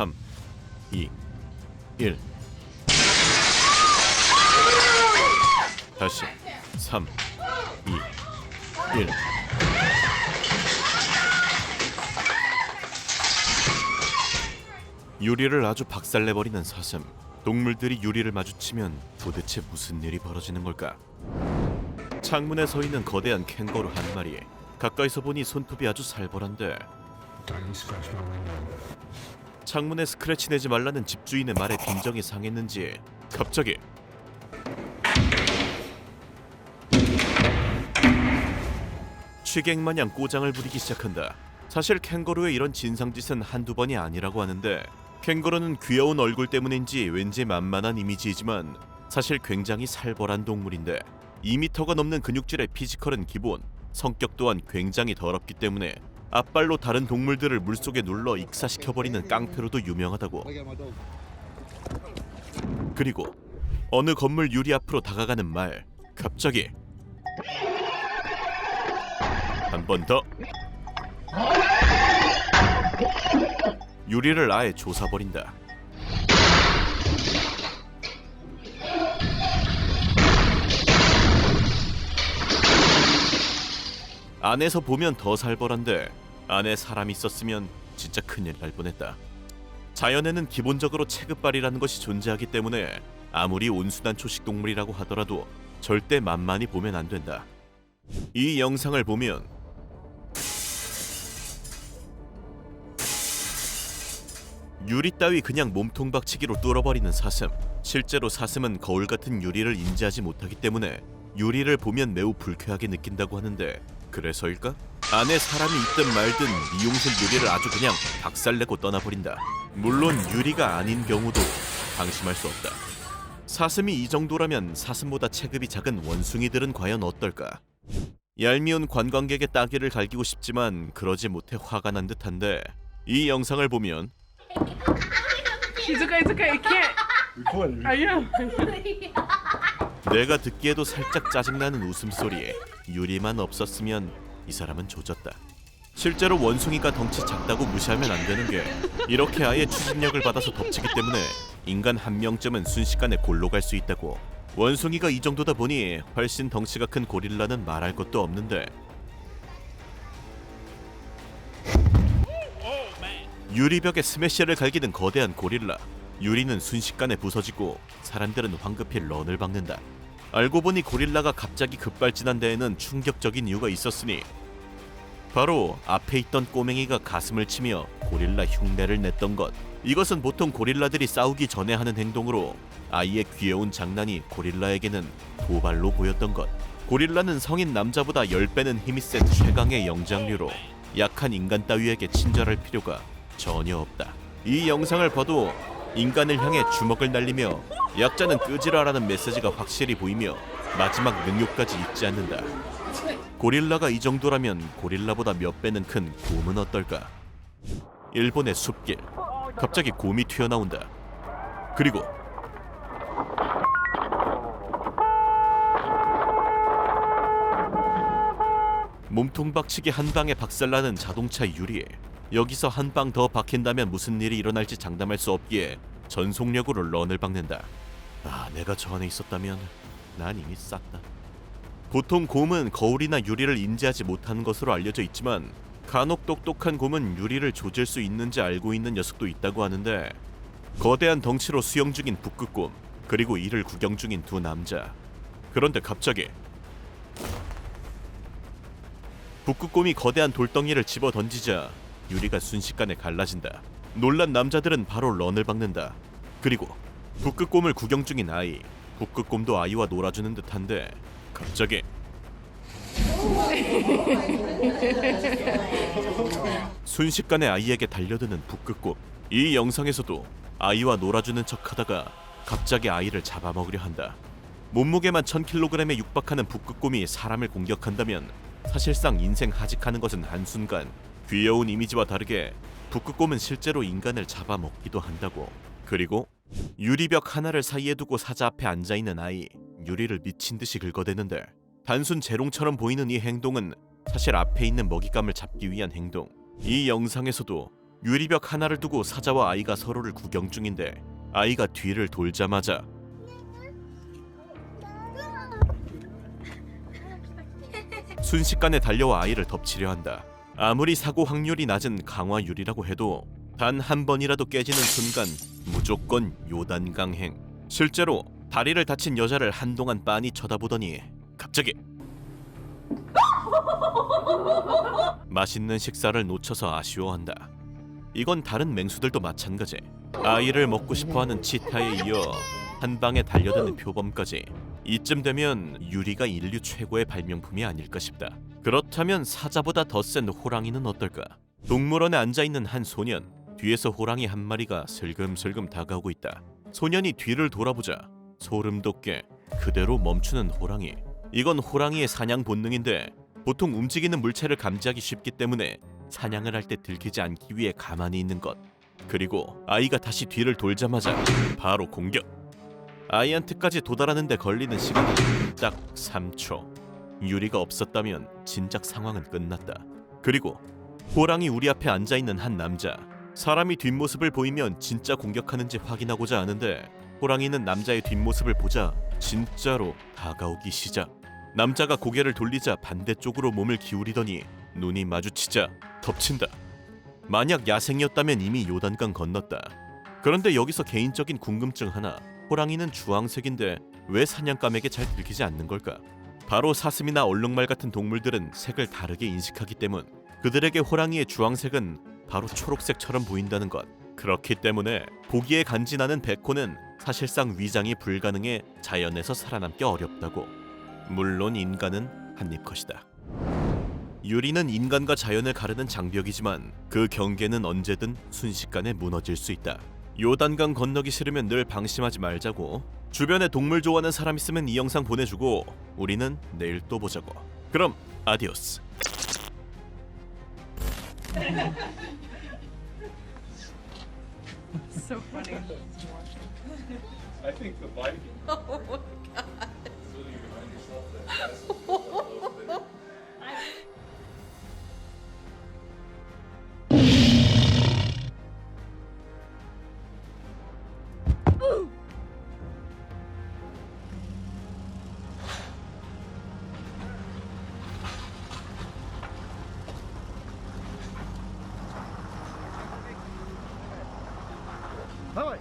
3, 2, 1. 다시 3, 2, 1. 유리를 아주 박살내버리는 사슴. 동물들이 유리를 마주치면 도대체 무슨 일이 벌어지는 걸까? 창문에 서 있는 거대한 캥거루 한 마리. 가까이서 보니 손톱이 아주 살벌한데 창문에 스크래치 내지 말라는 집주인의 말에 빈정이 상했는지 갑자기 취객 마냥 꼬장을 부리기 시작한다. 사실 캥거루의 이런 진상짓은 한두 번이 아니라고 하는데 캥거루는 귀여운 얼굴 때문인지 왠지 만만한 이미지이지만 사실 굉장히 살벌한 동물인데 2미터가 넘는 근육질의 피지컬은 기본, 성격 또한 굉장히 더럽기 때문에 앞발로 다른 동물들을 물속에 눌러 익사시켜버리는 깡패로도 유명하다고. 그리고 어느 건물 유리 앞으로 다가가는 말 갑자기 한 번 더 유리를 아예 조사버린다. 안에서 보면 더 살벌한데 안에 사람 있었으면 진짜 큰일 날 뻔했다. 자연에는 기본적으로 체급발이라는 것이 존재하기 때문에 아무리 온순한 초식 동물이라고 하더라도 절대 만만히 보면 안 된다. 이 영상을 보면 유리 따위 그냥 몸통 박치기로 뚫어버리는 사슴. 실제로 사슴은 거울 같은 유리를 인지하지 못하기 때문에 유리를 보면 매우 불쾌하게 느낀다고 하는데 그래서일까? 안에 사람이 있든 말든 미용실 유리를 아주 그냥 박살내고 떠나버린다. 물론 유리가 아닌 경우도 방심할 수 없다. 사슴이 이 정도라면 사슴보다 체급이 작은 원숭이들은 과연 어떨까? 얄미운 관광객의 따귀를 갈기고 싶지만 그러지 못해 화가 난 듯한데 이 영상을 보면 It's okay, it's okay. It can't. I am. 내가 듣기에도 살짝 짜증나는 웃음소리에 유리만 없었으면 이 사람은 조졌다. 실제로 원숭이가 덩치 작다고 무시하면 안 되는 게 이렇게 아예 추진력을 받아서 덮치기 때문에 인간 한 명쯤은 순식간에 골로 갈 수 있다고. 원숭이가 이 정도다 보니 훨씬 덩치가 큰 고릴라는 말할 것도 없는데 유리벽에 스매시를 갈기는 거대한 고릴라. 유리는 순식간에 부서지고 사람들은 황급히 런을 박는다. 알고 보니 고릴라가 갑자기 급발진한 데에는 충격적인 이유가 있었으니 바로 앞에 있던 꼬맹이가 가슴을 치며 고릴라 흉내를 냈던 것. 이것은 보통 고릴라들이 싸우기 전에 하는 행동으로 아이의 귀여운 장난이 고릴라에게는 도발로 보였던 것. 고릴라는 성인 남자보다 10배는 힘이 센 최강의 영장류로 약한 인간 따위에게 친절할 필요가 전혀 없다. 이 영상을 봐도 인간을 향해 주먹을 날리며 약자는 끄지라라는 메시지가 확실히 보이며 마지막 능력까지 잊지 않는다. 고릴라가 이 정도라면 고릴라보다 몇 배는 큰 곰은 어떨까? 일본의 숲길. 갑자기 곰이 튀어나온다. 그리고 몸통 박치기 한 방에 박살나는 자동차 유리에 여기서 한 방 더 박힌다면 무슨 일이 일어날지 장담할 수 없기에 전속력으로 런을 박는다. 아, 내가 저 안에 있었다면 난 이미 쌌다. 보통 곰은 거울이나 유리를 인지하지 못하는 것으로 알려져 있지만 간혹 똑똑한 곰은 유리를 조질 수 있는지 알고 있는 녀석도 있다고 하는데 거대한 덩치로 수영 중인 북극곰 그리고 이를 구경 중인 두 남자 그런데 갑자기 북극곰이 거대한 돌덩이를 집어 던지자 유리가 순식간에 갈라진다. 놀란 남자들은 바로 런을 박는다. 그리고 북극곰을 구경 중인 아이 북극곰도 아이와 놀아주는 듯한데 갑자기 순식간에 아이에게 달려드는 북극곰. 이 영상에서도 아이와 놀아주는 척하다가 갑자기 아이를 잡아먹으려 한다. 몸무게만 1000kg에 육박하는 북극곰이 사람을 공격한다면 사실상 인생 하직하는 것은 한순간 귀여운 이미지와 다르게 북극곰은 실제로 인간을 잡아먹기도 한다고 그리고 유리벽 하나를 사이에 두고 사자 앞에 앉아 있는 아이 유리를 미친 듯이 긁어대는데 단순 재롱처럼 보이는 이 행동은 사실 앞에 있는 먹잇감을 잡기 위한 행동 이 영상에서도 유리벽 하나를 두고 사자와 아이가 서로를 구경 중인데 아이가 뒤를 돌자마자 순식간에 달려와 아이를 덮치려 한다. 아무리 사고 확률이 낮은 강화 유리라고 해도 단 한 번이라도 깨지는 순간 무조건 요단 강행. 실제로 다리를 다친 여자를 한동안 빤히 쳐다보더니 갑자기 맛있는 식사를 놓쳐서 아쉬워한다. 이건 다른 맹수들도 마찬가지. 아이를 먹고 싶어하는 치타에 이어 한 방에 달려드는 표범까지 이쯤 되면 유리가 인류 최고의 발명품이 아닐까 싶다. 그렇다면 사자보다 더 센 호랑이는 어떨까? 동물원에 앉아 있는 한 소년 뒤에서 호랑이 한 마리가 슬금슬금 다가오고 있다. 소년이 뒤를 돌아보자 소름 돋게 그대로 멈추는 호랑이. 이건 호랑이의 사냥 본능인데 보통 움직이는 물체를 감지하기 쉽기 때문에 사냥을 할 때 들키지 않기 위해 가만히 있는 것. 그리고 아이가 다시 뒤를 돌자마자 바로 공격. 아이한테까지 도달하는데 걸리는 시간은 딱 3초. 유리가 없었다면 진작 상황은 끝났다. 그리고 호랑이 우리 앞에 앉아 있는 한 남자. 사람이 뒷모습을 보이면 진짜 공격하는지 확인하고자 하는데 호랑이는 남자의 뒷모습을 보자 진짜로 다가오기 시작. 남자가 고개를 돌리자 반대쪽으로 몸을 기울이더니 눈이 마주치자 덮친다. 만약 야생이었다면 이미 요단강 건넜다. 그런데 여기서 개인적인 궁금증 하나. 호랑이는 주황색인데 왜 사냥감에게 잘 들키지 않는 걸까? 바로 사슴이나 얼룩말 같은 동물들은 색을 다르게 인식하기 때문 그들에게 호랑이의 주황색은 바로 초록색처럼 보인다는 것. 그렇기 때문에 보기에 간지나는 백호는 사실상 위장이 불가능해 자연에서 살아남기 어렵다고. 물론 인간은 한입 컷이다. 유리는 인간과 자연을 가르는 장벽이지만 그 경계는 언제든 순식간에 무너질 수 있다. 요단강 건너기 싫으면 늘 방심하지 말자고. 주변에 동물 좋아하는 사람 있으면 이 영상 보내주고 우리는 내일 또 보자고. 그럼 아디오스. So funny. Давай.